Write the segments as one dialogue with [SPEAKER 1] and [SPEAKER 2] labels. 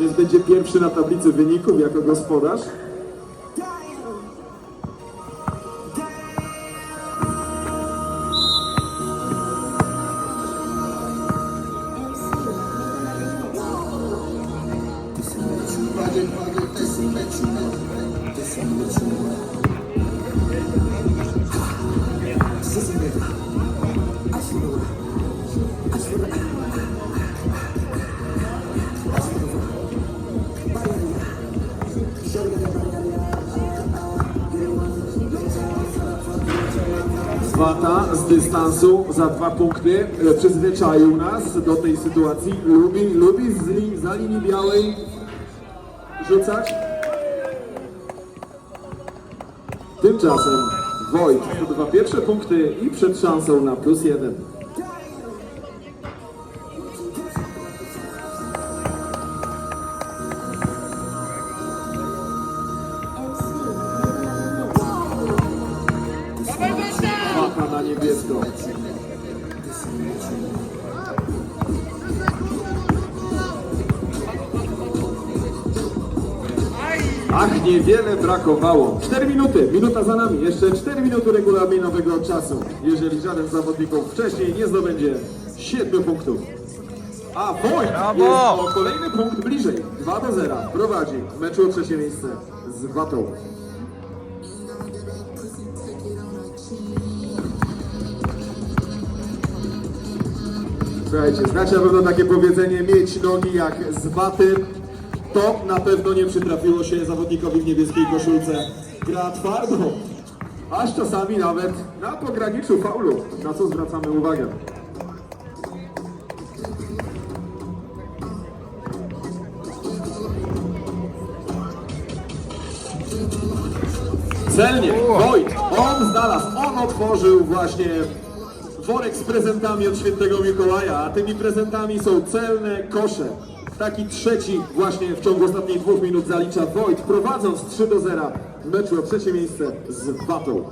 [SPEAKER 1] więc będzie pierwszy na tablicy wyników jako gospodarz. Wata z dystansu za dwa punkty e, przyzwyczaił nas do tej sytuacji. Lubi, lubi z li, za linii białej rzucać. Tymczasem Wojt zdobywa pierwsze punkty i przed szansą na plus jeden. Ach, niewiele brakowało. 4 minuty, minuta za nami. Jeszcze 4 minuty regulaminowego czasu. Jeżeli żaden z zawodników wcześniej nie zdobędzie 7 punktów. A Wojt jest o kolejny punkt bliżej. 2 do 0. Prowadzi w meczu o trzecie miejsce z Watą. Słuchajcie, znacie na pewno takie powiedzenie mieć nogi jak z waty. To na pewno nie przytrafiło się zawodnikowi w niebieskiej koszulce. Gra twardo, aż czasami nawet na pograniczu faulu, na co zwracamy uwagę. Celnie, Wojt, on znalazł, on otworzył właśnie worek z prezentami od świętego Mikołaja, a tymi prezentami są celne kosze. Taki trzeci właśnie w ciągu ostatnich dwóch minut zalicza Wojt, prowadząc 3 do 0 w meczu o trzecie miejsce z Watą.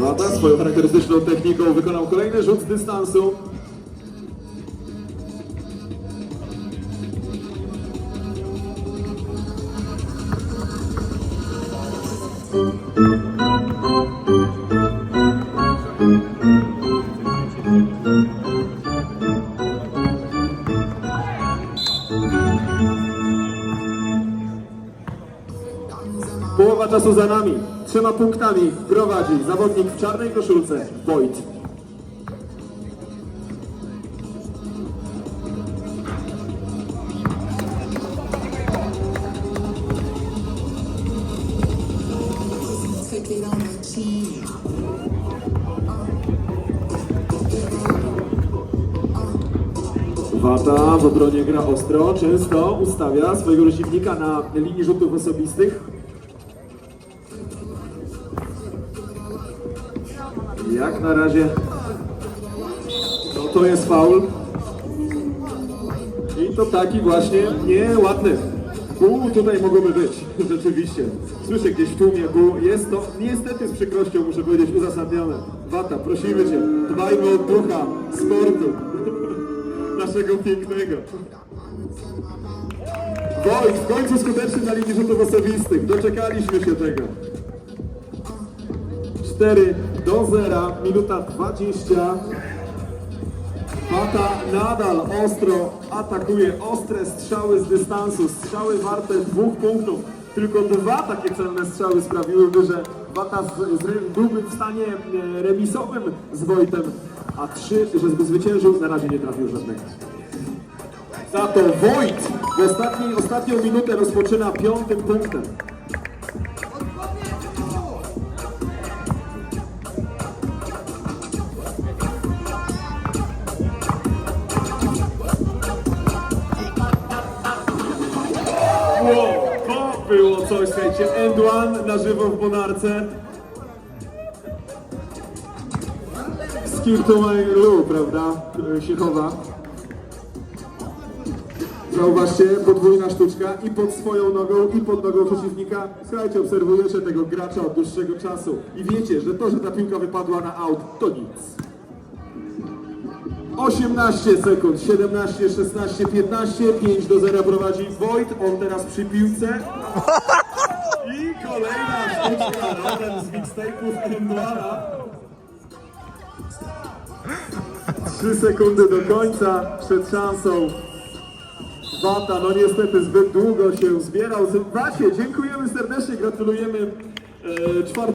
[SPEAKER 1] Wata swoją charakterystyczną techniką wykonał kolejny rzut z dystansu. Połowa czasu za nami. Trzema punktami prowadzi zawodnik w czarnej koszulce Wojt. Wata w obronie gra ostro, często ustawia swojego przeciwnika na linii rzutów osobistych. Jak na razie no to jest faul. I to taki właśnie nieładny. Pół tutaj mogłoby być, rzeczywiście. Słyszę gdzieś w tłumie pół. Jest to niestety z przykrością, muszę powiedzieć, uzasadnione. Wata, prosimy Cię, dbajmy o ducha sportu. Naszego pięknego. Wojt w końcu skuteczny na linii rzutów osobistych. Doczekaliśmy się tego. 4 do 0, minuta 20. Wata nadal ostro atakuje, ostre strzały z dystansu, strzały warte dwóch punktów. Tylko dwa takie celne strzały sprawiłyby, że Wata z, z, byłby w stanie e, remisowym z Wojtem, a trzy, żeby zwyciężył, na razie nie trafił żadnego. Za to Wojt w ostatniej, ostatnią minutę rozpoczyna piątym punktem. Było coś, słuchajcie, end one na żywo w Bonarce. Skirtumaj Lu, prawda, się chowa. Zauważcie, podwójna sztuczka i pod swoją nogą, i pod nogą przeciwnika. Słuchajcie, obserwujecie tego gracza od dłuższego czasu i wiecie, że to, że ta piłka wypadła na aut, to nic. 18 sekund, 17, 16, 15, 5 do 0 prowadzi Wojt, on teraz przy piłce. I kolejna sztuczka, rodem z mixtape'ów Endwara. 3 sekundy do końca, przed szansą. Wata, no niestety zbyt długo się zbierał. Wacie, dziękujemy serdecznie, gratulujemy e, czwartego.